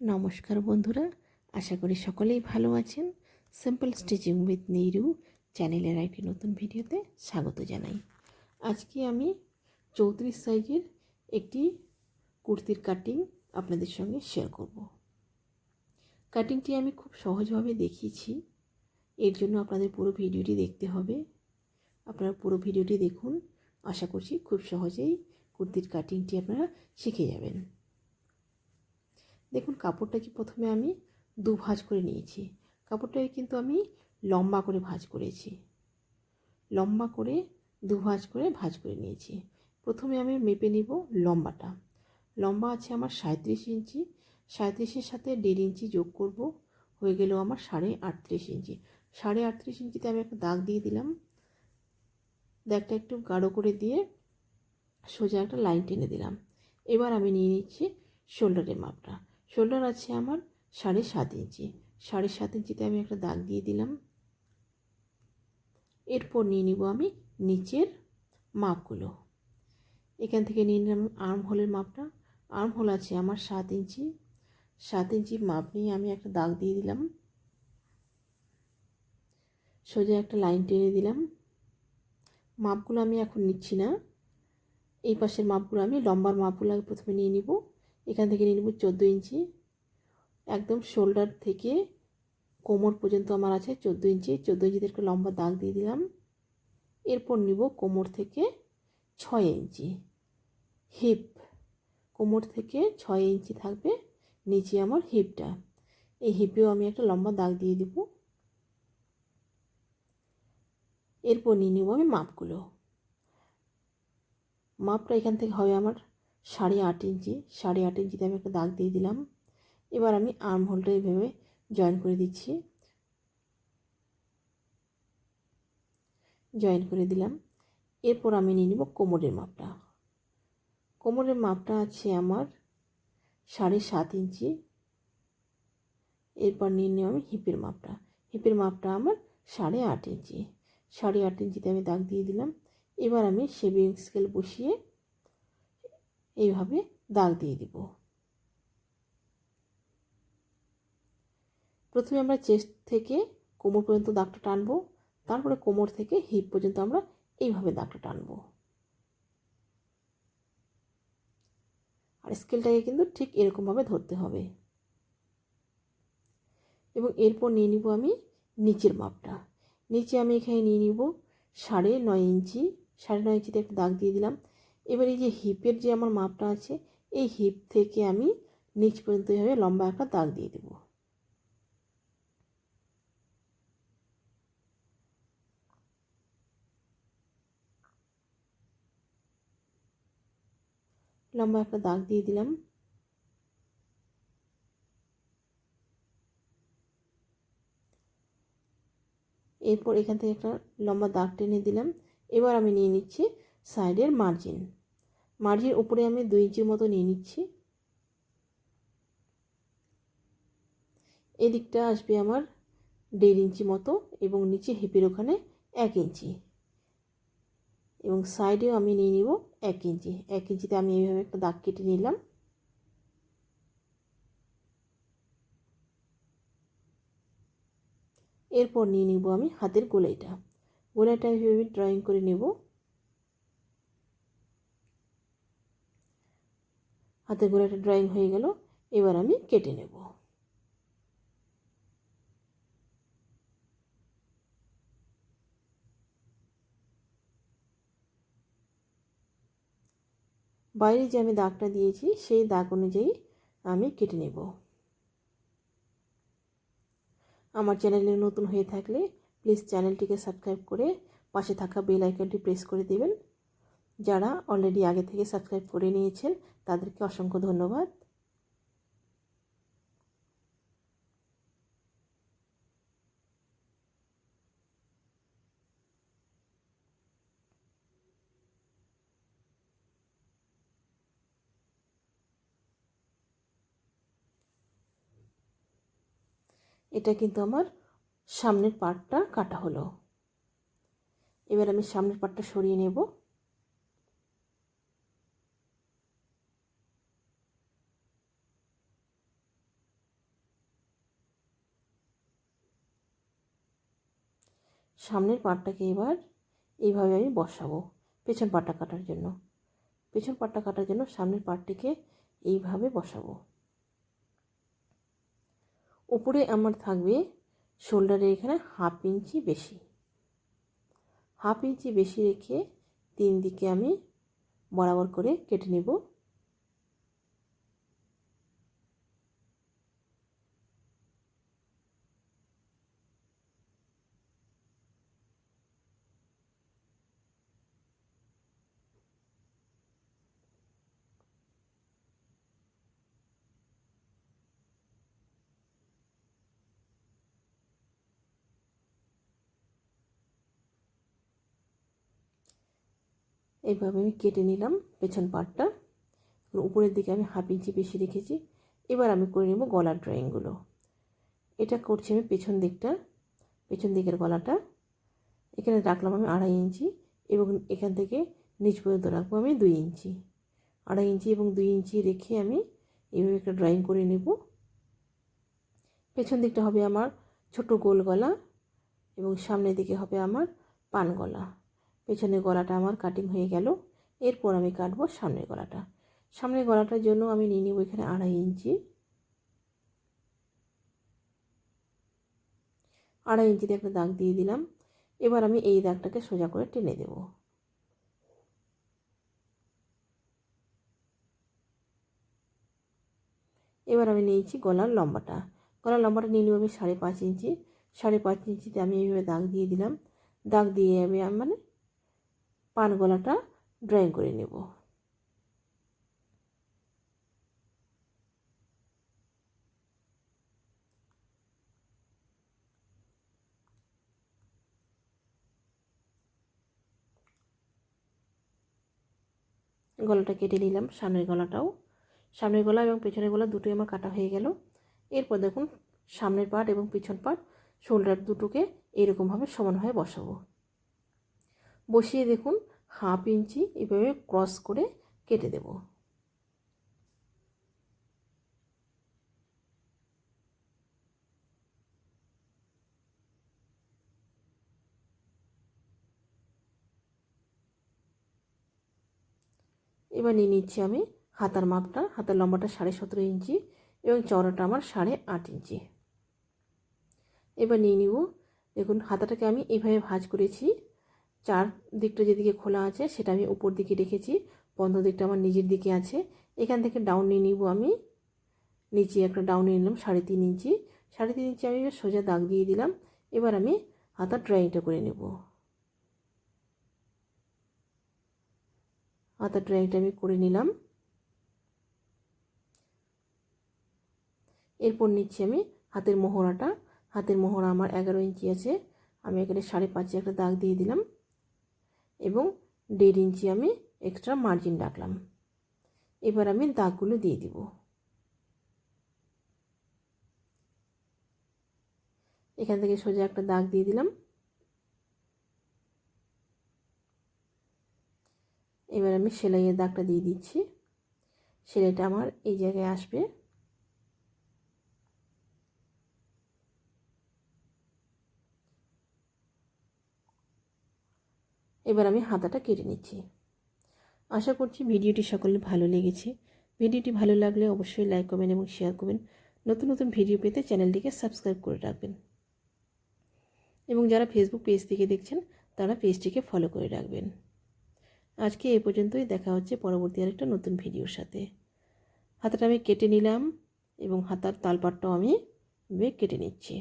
নমস্কার বন্ধুরা, আশা করি সকলেই ভালো আছেন। সিম্পল স্টিচিং উইথ নেইরু চ্যানেলের একটি নতুন ভিডিওতে স্বাগত জানাই। আজকে আমি চৌত্রিশ সাইজের একটি কুর্তির কাটিং আপনাদের সঙ্গে শেয়ার করব। কাটিংটি আমি খুব সহজভাবে দেখিয়েছি। এর জন্য আপনাদের পুরো ভিডিওটি দেখতে হবে। আপনারা পুরো ভিডিওটি দেখুন। আশা করছি খুব সহজেই কুর্তির কাটিংটি আপনারা শিখে যাবেন। দেখুন কাপড়টাকে প্রথমে আমি দু ভাঁজ করে নিয়েছি। কাপড়টাকে কিন্তু আমি লম্বা করে ভাঁজ করেছি। লম্বা করে দু ভাঁজ করে ভাঁজ করে নিয়েছি। প্রথমে আমি মেপে নিব লম্বাটা। লম্বা আছে আমার সাঁত্রিশ ইঞ্চি। সাঁত্রিশের সাথে দেড় ইঞ্চি যোগ করব, হয়ে গেল আমার সাড়ে আটত্রিশ ইঞ্চি। সাড়ে আটত্রিশ ইঞ্চিতে আমি একটা দাগ দিয়ে দিলাম। দাগটা একটু গাঢ় করে দিয়ে সোজা একটা লাইন টেনে দিলাম। এবার আমি নিয়ে নিচ্ছি শোল্ডারের মাপটা। শোল্ডার আছে আমার সাড়ে সাত ইঞ্চি। সাড়ে সাত ইঞ্চিতে আমি একটা দাগ দিয়ে দিলাম। এরপর নিয়ে নিব আমি নিচের মাপগুলো। এখান থেকে নিয়ে নিলাম আর্ম হোলের মাপটা। আর্ম হোল আছে আমার সাত ইঞ্চি। সাত ইঞ্চি মাপ নিয়ে আমি একটা দাগ দিয়ে দিলাম। সোজা একটা লাইন টেনে দিলাম। মাপগুলো আমি এখন নিচ্ছি না। এই পাশের মাপগুলো আমি লম্বার মাপগুলো প্রথমে নিয়ে নিব। এখান থেকে নিয়ে নেব চোদ্দ ইঞ্চি। একদম শোল্ডার থেকে কোমর পর্যন্ত আমার আছে চোদ্দ ইঞ্চি। চোদ্দ ইঞ্চিতে একটা লম্বা দাগ দিয়ে দিলাম। এরপর নিব কোমর থেকে ছয় ইঞ্চি। হিপ। কোমর থেকে ছয় ইঞ্চি থাকবে নিচে আমার হিপটা। এই হিপেও আমি একটা লম্বা দাগ দিয়ে দেব। এরপর নিয়ে নেব আমি মাপগুলো। মাপটা এখান থেকে হবে আমার সাড়ে আট ইঞ্চি, সাড়ে আট ইঞ্চিতে আমি একটা দাগ দিয়ে দিলাম। এবার আমি আর্ম হোলটা এইভাবে জয়েন করে দিচ্ছি। জয়েন করে দিলাম। এরপর আমি নিয়ে নিব কোমরের মাপটা। কোমরের মাপটা আছে আমার সাড়ে সাত ইঞ্চি। এরপর নিয়ে নিব আমি হিপের মাপটা। হিপের মাপটা আমার সাড়ে আট ইঞ্চি। সাড়ে আট ইঞ্চিতে আমি দাগ দিয়ে দিলাম। এবার আমি শেভিং স্কেল বসিয়ে এইভাবে দাগ দিয়ে দিব। প্রথমে আমরা চেস্ট থেকে কোমর পর্যন্ত দাগটা টানবো, তারপরে কোমর থেকে হিপ পর্যন্ত আমরা এইভাবে দাগটা টানবো। আর স্কেলটাকে কিন্তু ঠিক এরকমভাবে ধরতে হবে। এবং এরপর নিয়ে নিব আমি নিচের মাপটা। নিচে আমি এখানে নিয়ে নিব সাড়ে নয় ইঞ্চি। সাড়ে নয় ইঞ্চিতে একটা দাগ দিয়ে দিলাম। এবার এই যে হিপের যে আমার মাপটা আছে, এই হিপ থেকে আমি নিচ পর্যন্ত এভাবে লম্বা একটা দাগ দিয়ে দেব। লম্বা একটা দাগ দিয়ে দিলাম। এরপর এখান থেকে একটা লম্বা দাগ টেনে দিলাম। এবার আমি নিয়ে নিচ্ছি সাইডের মার্জিন মার্জিন উপরে আমি দুই ইঞ্চির মতো নিয়ে নিচ্ছি। এদিকটা আসবে আমার দেড় ইঞ্চি মতো এবং নিচে হিপের ওখানে এক ইঞ্চি। এবং সাইডেও আমি নিয়ে নিব এক ইঞ্চি। এক ইঞ্চিতে আমি এইভাবে একটা দাগ কেটে নিলাম। এরপর নিয়ে নিব আমি হাতের গোলাইটা। গোলাইটা আমি ড্রয়িং করে নেব। হাতের একটা ড্রয়িং হয়ে গেল, এবার আমি কেটে নেব। বাইরে যে আমি দাগটা দিয়েছি, সেই দাগ অনুযায়ী আমি কেটে নেব। আমার চ্যানেলে নতুন হয়ে থাকলে প্লিজ চ্যানেলটিকে সাবস্ক্রাইব করে পাশে থাকা বেল আইকনটি প্রেস করে দেবেন। যারা অলরেডি আগে থেকে সাবস্ক্রাইব করে নিয়েছেন, তাদেরকে অসংখ্য ধন্যবাদ। এটা কিন্তু আমার সামনের পার্টটা কাটা হলো। এবার আমি সামনের পার্টটা সরিয়ে নেব। সামনের পাটটাকে এবার এইভাবে আমি বসাবো, পেছন পাটটা কাটার জন্য। পেছন পাটটা কাটার জন্য সামনের পাটটিকে এইভাবে বসাবো। উপরে আমার থাকবে শোল্ডারের এখানে হাফ ইঞ্চি বেশি। হাফ ইঞ্চি বেশি রেখে তিন দিকে আমি বরাবর করে কেটে নেব। এইভাবে আমি কেটে নিলাম পেছন পাটটা। উপরের দিকে আমি হাফ ইঞ্চি বেশি রেখেছি। এবার আমি করে নেব গলার ড্রয়িংগুলো এটা করছি আমি পেছন দিকটা, পেছন দিকের গলাটা। এখানে রাখলাম আমি আড়াই ইঞ্চি এবং এখান থেকে নিচ পর্যন্ত রাখব আমি দুই ইঞ্চি। আড়াই ইঞ্চি এবং দুই ইঞ্চি রেখে আমি এইভাবে একটা ড্রয়িং করে নেব। পেছন দিকটা হবে আমার ছোট গোল গলা এবং সামনের দিকে হবে আমার পান গলা। পেছনের গলাটা আমার কাটিং হয়ে গেল। এরপর আমি কাটবো সামনের গলাটা। সামনের গলাটার জন্য আমি নিয়ে নেব এখানে আড়াই ইঞ্চি। আড়াই ইঞ্চিতে একটা দাগ দিয়ে দিলাম। এবার আমি এই দাগটাকে সোজা করে টেনে দেব। এবার আমি নিয়েছি গলার লম্বাটা। গলার লম্বাটা নিয়ে নেব আমি সাড়ে পাঁচ ইঞ্চি। সাড়ে পাঁচ ইঞ্চিতে আমি এইভাবে দাগ দিয়ে দিলাম। দাগ দিয়ে আমি মানে পান গলাটা ড্রয়িং করে নেব। গলাটা কেটে নিলাম, সামনের গলাটাও। সামনের গলা এবং পেছনের গলা দুটোই আমার কাটা হয়ে গেল। এরপর দেখুন, সামনের পাট এবং পিছন পাট শোল্ডার দুটোকে এরকমভাবে সমানভাবে বসাবো। বসিয়ে দেখুন হাফ ইঞ্চি এভাবে ক্রস করে কেটে দেব। এবার নিয়ে নিচ্ছি আমি হাতার মাপটা, হাতার লম্বাটা সাড়ে সতেরো ইঞ্চি এবং চওড়াটা আমার সাড়ে আট ইঞ্চি। এবার নিয়ে নিব, দেখুন হাতাটাকে আমি এইভাবে ভাজ করেছি। চার দিকটা যেদিকে খোলা আছে, সেটা আমি উপর দিকে রেখেছি। বন্ধ দিকটা আমার নিজের দিকে আছে। এখান থেকে ডাউন নিয়ে নিব আমি। নিচে একটা ডাউন নিয়ে নিলাম, সাড়ে তিন ইঞ্চি। সাড়ে তিন ইঞ্চি আমি সোজা দাগ দিয়ে দিলাম। এবার আমি হাতার ড্রয়িংটা করে নেব। হাতার ড্রয়িংটা আমি করে নিলাম। এরপর নিচ্ছি আমি হাতের মোহরাটা। হাতের মোহরা আমার এগারো ইঞ্চি আছে। আমি এখানে সাড়ে পাঁচে একটা দাগ দিয়ে দিলাম। এবং দেড় ইঞ্চি আমি এক্সট্রা মার্জিন রাখলাম। এবার আমি দাগগুলো দিয়ে দিব। এখান থেকে সোজা একটা দাগ দিয়ে দিলাম। এবার আমি সেলাইয়ের দাগটা দিয়ে দিচ্ছি। সেলাইটা আমার এই জায়গায় আসবে। এবার আমি হাতাটা কেটে নিচ্ছি। আশা করছি ভিডিওটি সকলে ভালো লেগেছে। ভিডিওটি ভালো লাগলে অবশ্যই লাইক করবেন এবং শেয়ার করবেন। নতুন নতুন ভিডিও পেতে চ্যানেলটিকে সাবস্ক্রাইব করে রাখবেন। এবং যারা ফেসবুক পেজ থেকে দেখছেন, তারা পেজটিকে ফলো করে রাখবেন। আজকে এ পর্যন্তই। দেখা হচ্ছে পরবর্তী আরেকটা নতুন ভিডিওর সাথে। হাতাটা আমি কেটে নিলাম এবং হাতার তালপাটটাও আমি কেটে নিচ্ছি।